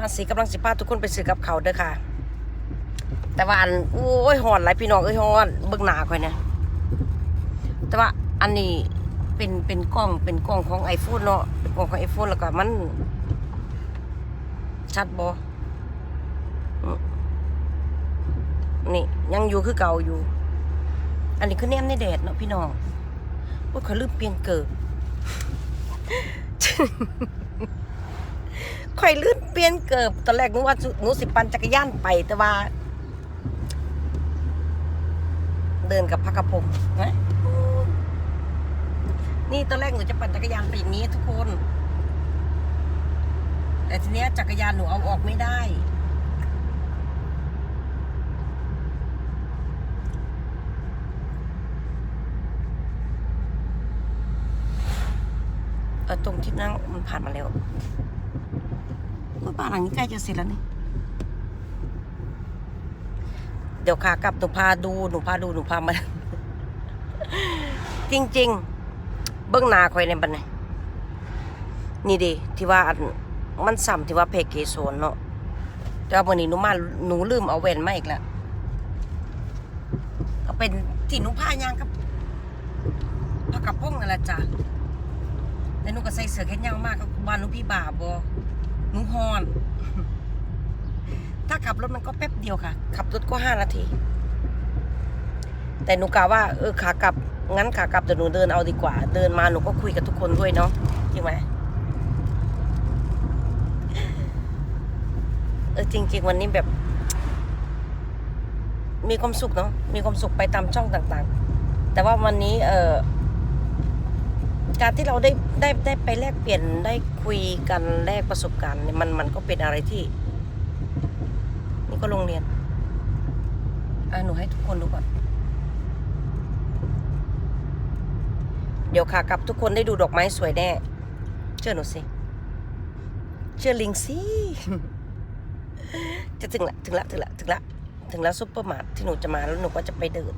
มาสีกำลังสิพาทุกคนไปซื้อกับเขาเด้อค่ะ แต่ว่าอันโอ้ยหอนหลายพี่น้องเอ้ยหอนเบิ่งหน้าข่อยเนี่ยแต่ว่าอันนี้เป็นเป็นกล้องเป็นกล้องของไอโฟนเนาะเป็นกล้องของไอโฟนแล้วก็มัน ชัดบ่อืมนี่ยังอยู่คือเก่าอยู่ อันนี้คือแนมในแดดเนาะพี่น้องโอ้ยเขาลืมเปลี่ยนเกิบ ข่อยลื่นเปลี่ยนเกิบตอนแรกนึกว่าหนูสิปั่นจักรยานไปแต่ว่า เดินกับพักกระพงนะนี่ตอนแรกหนูจะปั่นจักรยานไปอย่างนี้ทุกคน แต่ทีเนี้ยจักรยานหนูเอาออกไม่ได้เออตรงที่นั่งมันผ่านมาแล้ว ว่าบ้านหลังนี้ใกล้จะเสร็จแล้วนี่ เดี๋ยวขากลับหนูพาดูหนูพาดูหนูพามา จริง ๆ เบื้องนาคอยในบันไดนี่ดิที่ว่าอันมันซ้ำที่ว่าเพจเกโซนเนาะแต่ว่าวันนี้หนูมาหนูลืมเอาแว่นมาอีกแล้วก็เป็นที่หนูพายางกับพากระพงนั่นแหละจ้ะแล้วหนูก็ใส่เสื้อแขนยาวมากกับบ้านหนูพี่บาบอ หนูฮอน ถ้าขับรถมันก็แป๊บเดียวค่ะ ขับรถก็ห้านาที แต่หนูกะว่าเออขากลับ งั้นขากลับเดี๋ยวหนูเดินเอาดีกว่า เดินมาหนูก็คุยกับทุกคนด้วยเนาะจริงไหมเออจริง ๆ วันนี้แบบ มีความสุขเนาะมีความสุขไปตามช่องต่างๆ แต่ว่าวันนี้เออ การที่เราได้ได้ได้ไปแลกเปลี่ยนได้คุยกันแลกประสบการณ์เนี่ยมันมันก็เป็นอะไรที่ นี่ก็โรงเรียนอะหนูให้ทุกคนดูก่อนเดี๋ยวขากลับทุกคนได้ดูดอกไม้สวยแน่ เชื่อหนูสิ เชื่อลิงสิ จะถึงละถึงละถึงละถึงละถึงแล้วซุปเปอร์มาร์ทที่หนูจะมาแล้วหนูก็จะไปเดิน